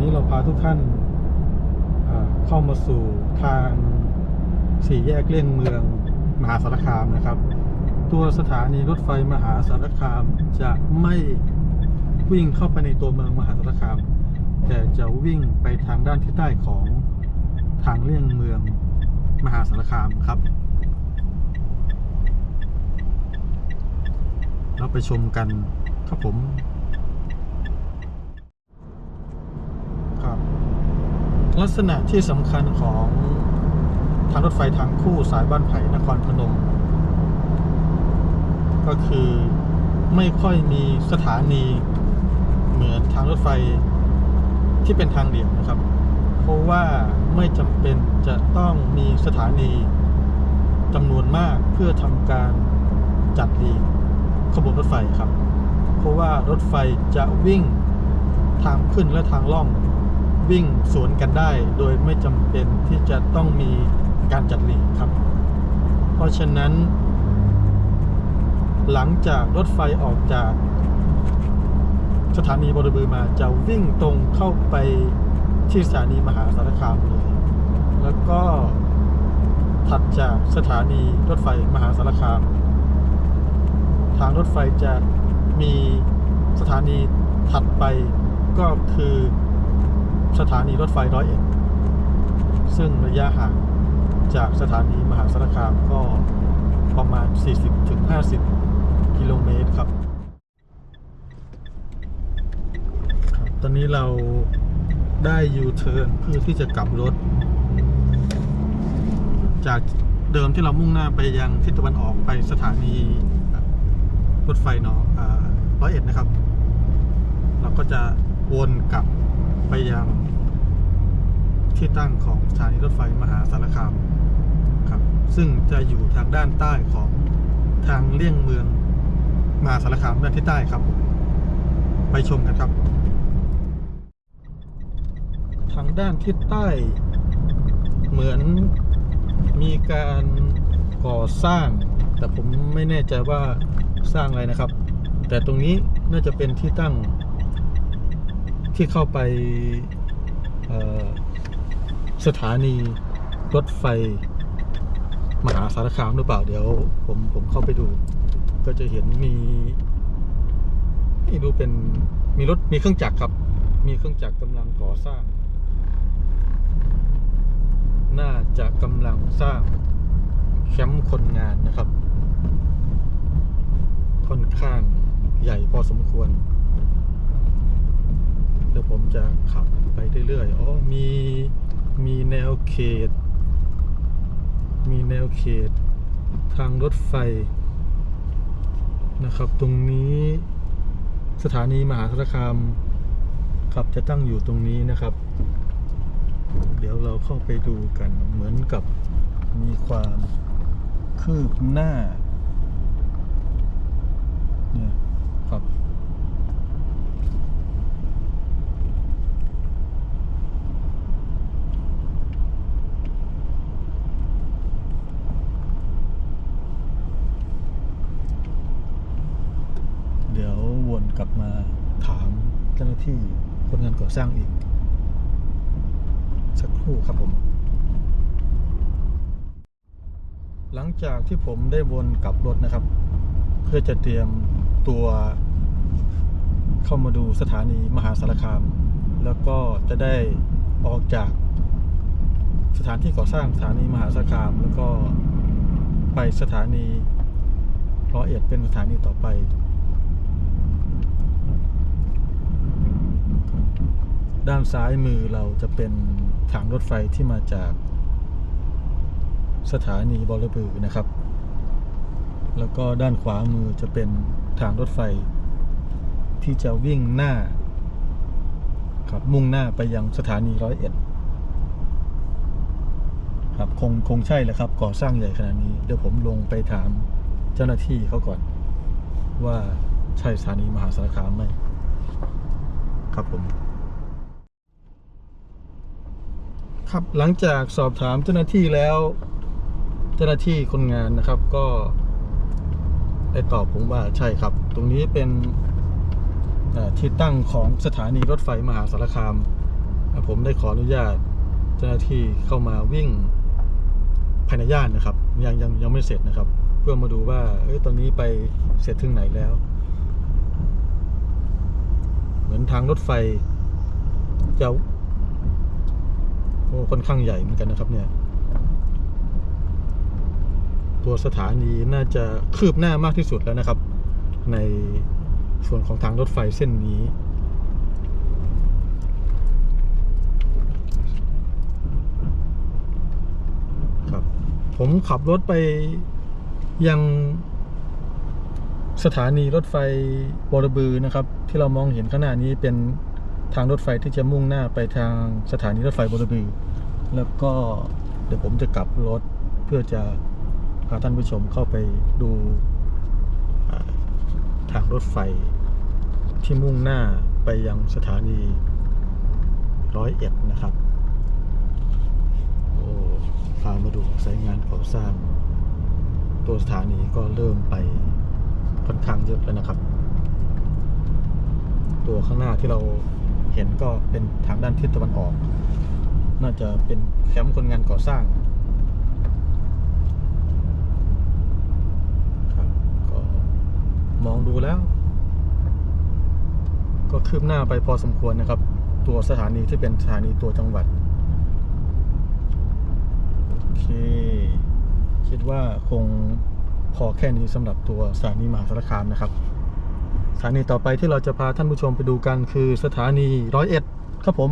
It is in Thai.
นี้เราพาทุกท่านเข้ามาสู่ทางสี่แยกเลี่ยงเมืองมหาสารคามนะครับ ตัวสถานีรถไฟมหาสารคามจะไม่วิ่งเข้าไปในตัวเมืองมหาสารคาม แต่จะวิ่งไปทางด้านทิศใต้ของทางเลี่ยงเมืองมหาสารคามครับ เราไปชมกันครับผม ครับ ลักษณะที่สำคัญของทางรถไฟทางคู่สายบ้านไผ่นครพนม ก็คือไม่ค่อยมีสถานีเหมือนทางรถไฟที่เป็นทางเดี่ยวนะครับ เพราะว่าไม่จำเป็นจะต้องมีสถานีจำนวนมากเพื่อทำการจัดรีขบวนรถไฟครับ เพราะว่ารถไฟจะวิ่งทางขึ้นและทางล่อง วิ่งสวนกันได้ โดยไม่จำเป็นที่จะต้องมีการจัดรีครับ เพราะฉะนั้น หลังจากรถไฟออกจาก สถานีบริบือมาจะวิ่งตรงเข้าไปที่สถานีมหาสารคามเลย แล้วก็ถัดจากสถานีรถไฟมหาสารคาม ทางรถไฟจะมีสถานีถัดไปก็คือ สถานีรถไฟร้อยเอ็ดซึ่งระยะห่างจากสถานีมหาสารคามก็ประมาณ 40-50 กิโลเมตรครับ ตอนนี้เราได้ยูเทิร์นเพื่อที่จะกลับรถ จากเดิมที่เรามุ่งหน้าไปยังทิศตะวันออกไปสถานีรถไฟเนาะร้อยเอ็ดนะครับ เราก็จะวนกลับ ไปยังที่ตั้งของสถานีรถไฟมหาสารคามครับ ซึ่งจะอยู่ทางด้านใต้ของทางเลี่ยงเมืองมหาสารคามด้านที่ใต้ครับ ไปชมกันครับ ทางด้านทิศใต้ เหมือนมีการก่อสร้าง แต่ผมไม่แน่ใจว่าสร้างอะไรนะครับ แต่ตรงนี้น่าจะเป็นที่ตั้ง ที่เข้าไปสถานีรถไฟ มหาสารคามหรือเปล่า เดี๋ยว ผมผมเข้าไปดู ก็จะเห็นมีนี่ดูเป็นมีรถมีเครื่องจักรครับ มีเครื่องจักรกำลังก่อสร้าง น่าจะกำลังสร้างแคมป์คนงานนะครับ ค่อนข้างใหญ่พอสมควร จะขับไปเรื่อยๆ อ๋อ มี มีแนวเขต มีแนวเขต ทางรถไฟนะครับ ตรงนี้สถานีมหาสารคามครับจะตั้งอยู่ตรงนี้นะครับ เดี๋ยวเราเข้าไปดูกันเหมือนกับมีความคืบหน้า เนี่ยครับ เดี๋ยววน กลับมาถามเจ้าหน้าที่คนงานก่อสร้างอีก สักครู่ครับผม หลังจากที่ผมได้วนกลับรถนะครับ เพื่อจะเตรียมตัว เข้ามาดูสถานีมหาสารคาม แล้วก็จะได้ออกจากสถานที่ก่อสร้างสถานีมหาสารคาม แล้วก็ไปสถานีร้อยเอ็ดเป็นสถานีต่อไป ด้านซ้ายมือเราจะเป็นทางรถไฟที่มาจากสถานีบอระบือนะครับ แล้วก็ด้านขวามือจะเป็นทางรถไฟ ที่จะวิ่งหน้าครับมุ่งหน้าไปยังสถานีร้อยเอ็ดครับคงคงใช่แหละครับ ก่อสร้างใหญ่ขนาดนี้เดี๋ยวผมลงไปถามเจ้าหน้าที่เขาก่อน ว่าใช่สถานีมหาสารคามไหมครับผม ครับหลังจากสอบถามเจ้าหน้าที่แล้ว เจ้าหน้าที่คนงานนะครับก็ได้ตอบผมว่าใช่ครับ ตรงนี้เป็นที่ตั้งของสถานีรถไฟมหาสารคาม ผมได้ขออนุญาตเจ้าหน้าที่เข้ามาวิ่งภายในย่านนะครับ ยังยังยังไม่เสร็จนะครับ เพื่อมาดูว่าเอ้ยตอนนี้ไปเสร็จถึงไหนแล้ว เหมือนทางรถไฟจะ โอ้ค่อนข้างใหญ่เหมือนกันนะครับ เนี่ย ตัวสถานีน่าจะคืบหน้ามากที่สุดแล้วนะครับ ในส่วนของทางรถไฟเส้นนี้ครับ ผมขับรถไปยังสถานีรถไฟบอระบือนะครับ ที่เรามองเห็นข้างหน้านี้เป็น ทางรถไฟที่จะมุ่งหน้าไปทางสถานีรถไฟบรบือแล้วก็เดี๋ยวผมจะกลับรถเพื่อจะพาท่านผู้ชมเข้าไปดูทางรถไฟที่มุ่งหน้าไปยังสถานีร้อยเอ็ดนะครับ โอ้ พามาดูสายงานก่อสร้าง ตัวสถานีก็เริ่มไปค่อนข้างเยอะแล้วนะครับ ตัวข้างหน้าที่เรา เห็นก็เป็นทางด้านทิศตะวันออก น่าจะเป็นแคมป์คนงานก่อสร้างครับก็มองดูแล้ว ก็คืบหน้าไปพอสมควรนะครับ ตัวสถานีที่เป็นสถานีตัวจังหวัดโอเคคิดว่าคงพอแค่นี้สำหรับตัวสถานีมหาสารคามนะครับ ถานีต่อไปที่เราจะพาท่านผู้ชมไปดูกันคือสถานีร้อยเอ็ดครับผม